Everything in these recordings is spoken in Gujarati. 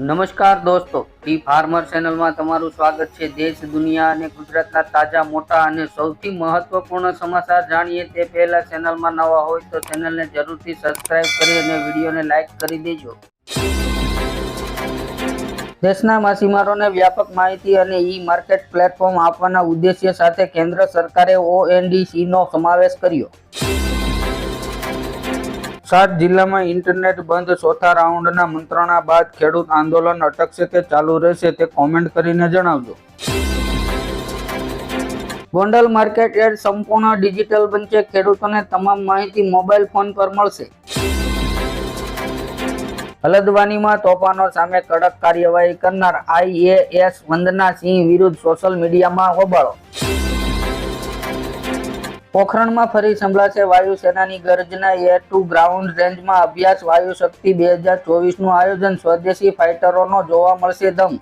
નમસ્કાર દોસ્તો ઈ ફાર્મર ચેનલમાં તમારું સ્વાગત છે. દેશ, દુનિયા અને ગુજરાતના તાજા, મોટા અને સૌથી મહત્વપૂર્ણ સમાચાર જાણીએ તે પહેલા ચેનલમાં નવા હોય તો ચેનલને જરૂરથી સબસ્ક્રાઇબ કરી અને વિડીયોને લાઈક કરી દેજો. દેશના માછીમારોને વ્યાપક માહિતી અને ઈ માર્કેટ પ્લેટફોર્મ આપવાના ઉદ્દેશ્ય સાથે કેન્દ્ર સરકારે ONDC નો સમાવેશ કર્યો. સાત જિલ્લામાં ઇન્ટરનેટ બંધ, ચોથા રાઉન્ડના મંત્રણા બાદ ખેડૂત આંદોલન અટકશે કે ચાલુ રહેશે તે કોમેન્ટ કરીને જણાવજો. ગોંડલ માર્કેટ એડ સંપૂર્ણ ડિજિટલ બનશે, ખેડૂતોને તમામ માહિતી મોબાઈલ ફોન પર મળશે. હલદવાનીમાં તોફાનો સામે કડક કાર્યવાહી કરનાર આઈએએસ વંદના સિંહ વિરુદ્ધ સોશિયલ મીડિયામાં હોબાળો. પોખરણમાં ફરી સંભળાશે વાયુસેનાની ગર્જના એર ટુ ગ્રાઉન્ડ રેન્જમાં અભ્યાસ વાયુ બે હજાર ચોવીસનું આયોજન સ્વદેશી ફાઇટરોનો જોવા મળશે દમ.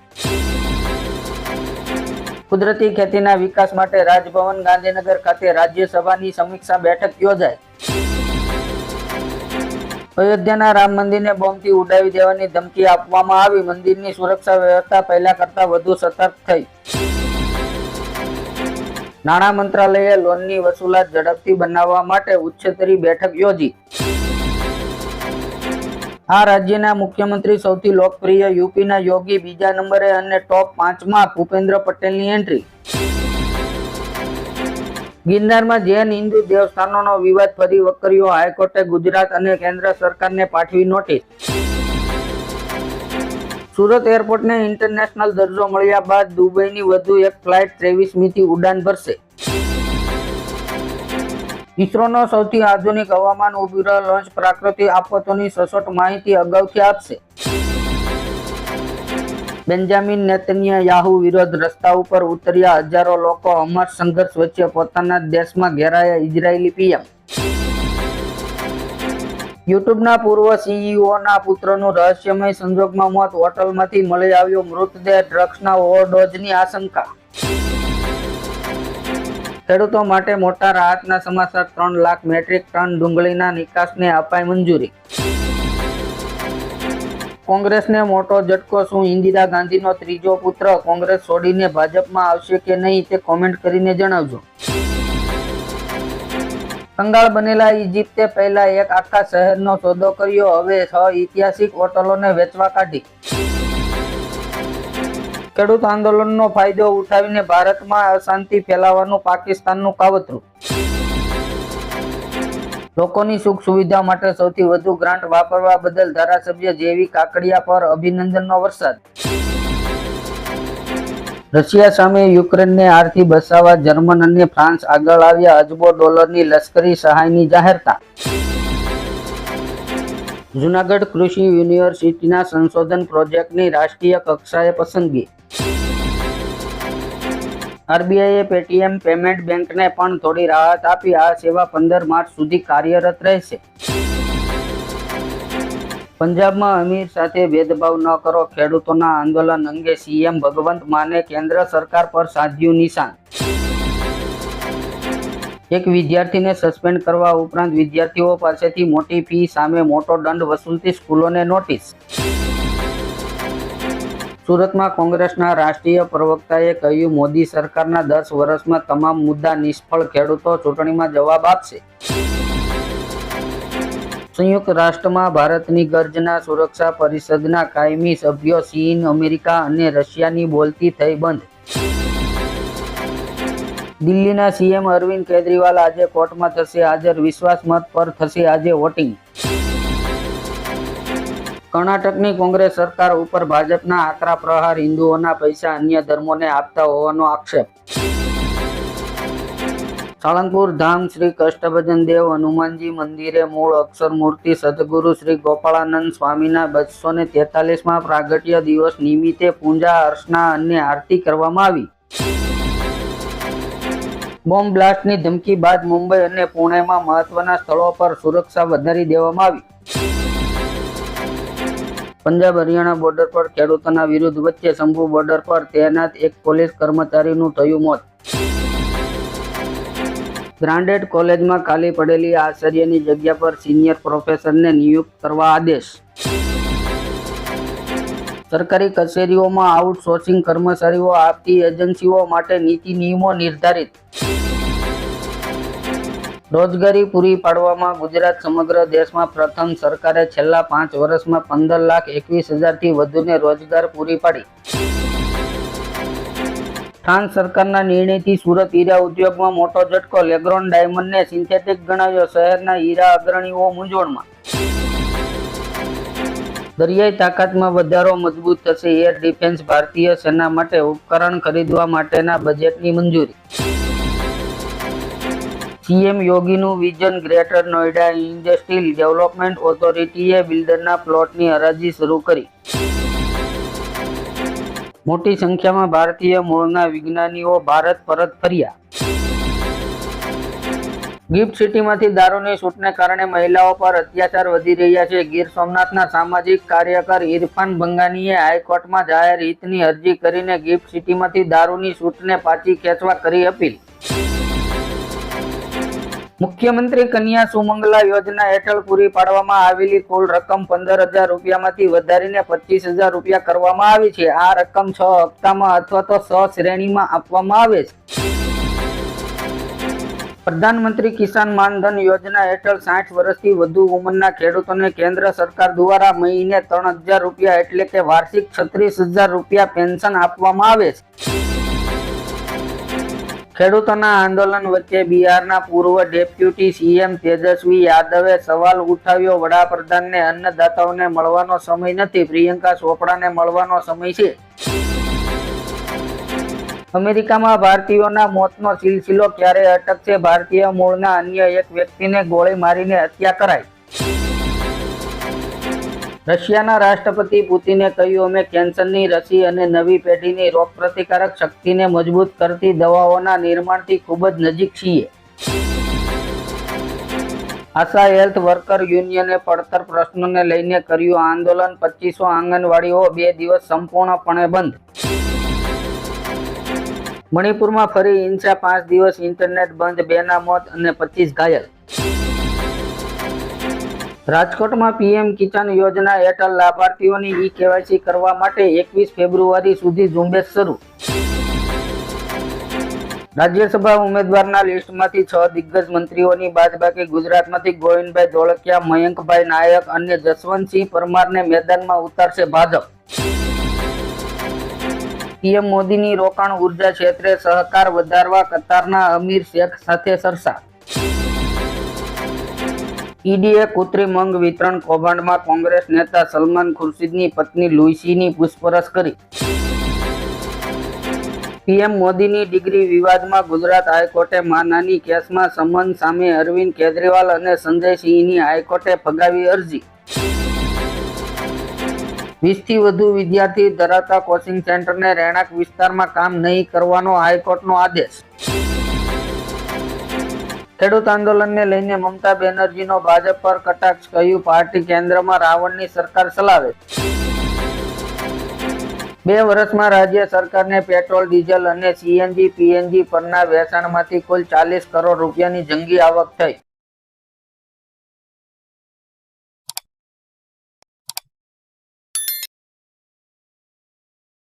કુદરતી ખેતીના વિકાસ માટે રાજભવન ગાંધીનગર ખાતે રાજ્યસભાની સમીક્ષા બેઠક યોજાય અયોધ્યાના રામ મંદિરને બોમ્બથી ઉડાવી દેવાની ધમકી આપવામાં આવી. મંદિરની સુરક્ષા વ્યવસ્થા પહેલા કરતા વધુ સતર્ક થઈ. નાણાં મંત્રાલયે લોનની વસૂલાત ઝડપથી બનાવવા માટે ઉચ્ચસ્તરીય બેઠક યોજી. આ રાજ્યના મુખ્યમંત્રી સૌથી લોકપ્રિય યુપીના યોગી બીજા નંબરે અને ટોપ પાંચમાં ભૂપેન્દ્ર પટેલની એન્ટ્રી. ગિરનારમાં જૈન હિન્દુ દેવસ્થાનોનો વિવાદ ફરી વકર્યો. હાઈકોર્ટે ગુજરાત અને કેન્દ્ર સરકારને પાઠવી નોટિસ. સુરત એરપોર્ટને ઇન્ટરનેશનલ દરજ્જો મળ્યા બાદ દુબઈની વધુ એક ફ્લાઇટ ત્રેવીસમીથી ઉડાન ભરશે. ઇસરોનો સૌથી આધુનિક હવામાન ઉપગ્રહ લોન્ચ પ્રાકૃતિક આફતોની સચોટ માહિતી અગાઉથી આપશે. બેન્જામિન નેતન્યાહુ વિરોધ રસ્તા ઉપર ઉતર્યા હજારો લોકો અમર સંઘર્ષ વચ્ચે પોતાના દેશમાં ઘેરાયા ઇઝરાયેલી પીએમ. યુટ્યુબના પૂર્વ સીઈઓના પુત્રનું રહસ્યમય સંજોગમાં મોત હોટલમાંથી મળી આવ્યો મૃતદેહ ડ્રગ્સના ઓવરડોઝની આશંકા. ખેડૂતો માટે મોટા રાહતના સમાચાર, ત્રણ લાખ મેટ્રિક ટન ડુંગળીના નિકાસને અપાઈ મંજૂરી. કોંગ્રેસને મોટો ઝટકો શું? ઇન્દિરા ગાંધીનો ત્રીજો પુત્ર કોંગ્રેસ છોડીને ભાજપમાં આવશે કે નહીં તે કોમેન્ટ કરીને જણાવજો. કંગાળ બનેલા ઇજિપ્તે પહેલા એક આખા શહેરનો સોદો કર્યો, હવે છ ઐતિહાસિક હોટલોને વેચવા કાઢી. ખેડૂત આંદોલનનો ફાયદો ઉઠાવીને ભારતમાં અશાંતિ ફેલાવવાનું પાકિસ્તાનનું કાવતરું. લોકોની સુખ સુવિધા માટે સૌથી વધુ ગ્રાન્ટ વાપરવા બદલ ધારાસભ્ય જેવી કાકડિયા પર અભિનંદનનો વરસાદ. રશિયા સામે યુક્રેનને આરથી બચાવવા જર્મન અને ફ્રાન્સ આગળ આવ્યા અજબો ડોલરની લશ્કરી સહાયની જાહેરતા. જુનાગઢ કૃષિ યુનિવર્સિટીના સંશોધન પ્રોજેક્ટની રાષ્ટ્રીય કક્ષાએ પસંદગી. આરબીઆઈએ પેટીએમ પેમેન્ટ બેંકને પણ થોડી રાહત આપી. આ સેવા પંદર માર્ચ સુધી કાર્યરત રહેશે. પંજાબમાં અમીર સાથે ભેદભાવ ન કરો, ખેડૂતોના આંદોલન અંગે સીએમ ભગવંત માને કેન્દ્ર સરકાર પર સાધ્યું નિશાન. એક વિદ્યાર્થીને સસ્પેન્ડ કરવા ઉપરાંત વિદ્યાર્થીઓ પાસેથી મોટી ફી સામે મોટો દંડ વસૂલતી સ્કૂલોને નોટિસ. સુરતમાં કોંગ્રેસના રાષ્ટ્રીય પ્રવક્તાએ કહ્યું, મોદી સરકારના દસ વર્ષમાં તમામ મુદ્દા નિષ્ફળ, ખેડૂતો ચૂંટણીમાં જવાબ આપશે. સંયુક્ત રાષ્ટ્રમાં ભારતની ગર્જના સુરક્ષા પરિષદના કાયમી સભ્યો ચીન, અમેરિકા અને રશિયાની બોલતી થઈ બંધ. દિલ્હીના સીએમ અરવિંદ કેજરીવાલ આજે કોર્ટમાં થશે હાજર. વિશ્વાસ મત પર થશે આજે વોટિંગ. કર્ણાટકની કોંગ્રેસ સરકાર ઉપર ભાજપના આકરા પ્રહાર, હિન્દુઓના પૈસા અન્ય ધર્મોને આપતા હોવાનો આક્ષેપ. સાળંગપુર ધામ શ્રી કષ્ટભજન દેવ હનુમાનજી મંદિરે મૂળ અક્ષર મૂર્તિ સદગુરુ શ્રી ગોપાળાનંદ સ્વામીના બસો ને તેતાલીસમાં પ્રાગટ્ય દિવસ નિમિત્તે પૂજા, અર્ચના અને આરતી કરવામાં આવી. બોમ્બ બ્લાસ્ટની ધમકી બાદ મુંબઈ અને પુણેમાં મહત્વના સ્થળો પર સુરક્ષા વધારી દેવામાં આવી. પંજાબ હરિયાણા બોર્ડર પર ખેડૂતોના વિરુદ્ધ વચ્ચે શંભુ બોર્ડર પર તૈનાત એક પોલીસ કર્મચારીનું થયું મોત. ગ્રાન્ડેડ કોલેજમાં ખાલી પડેલી આચાર્યની જગ્યા પર સિનિયર પ્રોફેસરને નિયુક્ત કરવા આદેશ. સરકારી કચેરીઓમાં આઉટસોર્સિંગ કર્મચારીઓ, આપતી એજન્સીઓ માટે નીતિ નિયમો નિર્ધારિત. રોજગારી પૂરી પાડવામાં ગુજરાત સમગ્ર દેશમાં પ્રથમ સરકારે છેલ્લા પાંચ વર્ષમાં પંદર લાખ એકવીસ હજારથી વધુને રોજગાર પૂરી પાડી. ફ્રાન્સ સરકારના નિર્ણયથી સુરત હીરા ઉદ્યોગમાં મોટો ઝટકો. લેગ્રોન ડાયમંડને સિન્થેટિક ગણાવ્યો શહેરના હીરા અગ્રણીઓ મૂંઝવણમાં. દરિયાઈ તાકાતમાં વધારો મજબૂત થશે. એર ડિફેન્સ ભારતીય સેના માટે ઉપકરણ ખરીદવા માટેના બજેટની મંજૂરી. CM યોગીનું vision greater Noida industrial development ઓથોરિટીએ બિલ્ડરના પ્લોટની હરાજી શરૂ કરી. મોટી સંખ્યામાં ભારતીય મૂળના વિજ્ઞાનીઓ ભારત પરત ફર્યા. ગિફ્ટ સિટીમાંથી દારૂની છૂટને કારણે મહિલાઓ પર અત્યાચાર વધી રહ્યા છે. ગીર સોમનાથના સામાજિક કાર્યકર ઇરફાન બંગાનીએ હાઈકોર્ટમાં જાહેર હિતની અરજી કરીને ગિફ્ટ સિટીમાંથી દારૂની છૂટને પાછી ખેંચવા કરી અપીલ. મુખ્યમંત્રી કન્યા સુમંગલા યોજના હેઠળ પૂરી પાડવામાં આવેલી કુલ રકમ પંદર હજાર રૂપિયામાંથી વધારીને પચીસ હજાર રૂપિયા કરવામાં આવી છે. આ રકમ છ હપ્તામાં અથવા તો સ શ્રેણીમાં આપવામાં આવે છે. પ્રધાનમંત્રી કિસાન માનધન યોજના હેઠળ સાઠ વર્ષથી વધુ ઉંમરના ખેડૂતોને કેન્દ્ર સરકાર દ્વારા મહિને ત્રણ હજાર રૂપિયા એટલે કે વાર્ષિક છત્રીસ હજાર રૂપિયા પેન્શન આપવામાં આવે છે. ખેડૂતોના આંદોલન વચ્ચે બિહારના પૂર્વ ડેપ્યુટી સીએમ તેજસ્વી યાદવે સવાલ ઉઠાવ્યો. વડાપ્રધાનને અન્નદાતાઓને મળવાનો સમય નથી. પ્રિયંકા ચોપડાને મળવાનો સમય છે. અમેરિકામાં ભારતીયોના મોતનો સિલસિલો ક્યારે અટકશે? ભારતીય મૂળના અન્ય એક વ્યક્તિને ગોળી મારીને હત્યા કરાઈ. રશિયાના રાષ્ટ્રપતિ પુતિને કહ્યું, અમે કેન્સરની રસી અને નવી પેઢીની રોગપ્રતિકારક શક્તિને મજબૂત કરતી દવાઓના નિર્માણથી ખૂબ જ નજીક છીએ. આશા હેલ્થ વર્કર યુનિયને પડતર પ્રશ્નોને લઈને કર્યું આંદોલન. પચીસો આંગણવાડીઓ બે દિવસ સંપૂર્ણપણે બંધ. મણિપુરમાં ફરી હિંસા પાંચ દિવસ ઇન્ટરનેટ બંધ, બેના મોત અને પચીસ ઘાયલ. રાજકોટમાં પીએમ કિસાન યોજના હેઠળ લાભાર્થીઓની ઈ કેવાયસી કરવા માટે એકવીસ ફેબ્રુઆરી સુધી ઝુંબેશ શરૂ. રાજ્યસભા ઉમેદવારના લિસ્ટમાંથી છ દિગ્ગજ મંત્રીઓની બાદબાકી ગુજરાતમાંથી ગોવિંદભાઈ ધોળકિયા, મયંકભાઈ નાયક અને જસવંતસિંહ પરમારને મેદાનમાં ઉતારશે ભાજપ. પીએમ મોદીની રોકાણ ઊર્જા ક્ષેત્રે સહકાર વધારવા કતારના અમીર શેખ સાથે ચર્ચા ઈડીએ કૃત્રિમ અંગ વિતરણ કૌભાંડમાં કોંગ્રેસ નેતા સલમાન ખુરશીદની પત્ની લુઈસીની પૂછપરછ કરી. પીએમ મોદીની ડિગ્રી વિવાદમાં ગુજરાત હાઈકોર્ટે માનાની કેસમાં સમન સામે અરવિંદ કેજરીવાલ અને સંજય સિંહની હાઈકોર્ટે ફગાવી અરજી. વીસથી વધુ વિદ્યાર્થી ધરાવતા કોચિંગ સેન્ટરને રહેણાંક વિસ્તારમાં કામ નહીં કરવાનો હાઈકોર્ટનો આદેશ. ખેડૂત આંદોલનને લઈને મમતા બેનર્જીનો ભાજપ પર કટાક્ષ, કહ્યું, પાર્ટી કેન્દ્રમાં રાવણની સરકાર ચલાવે. બે વર્ષમાં રાજ્ય સરકારને પેટ્રોલ, ડીઝલ અને સીએનજી, પીએનજી પરના વેચાણમાંથી કુલ ચાલીસ કરોડ રૂપિયાની જંગી આવક થઈ.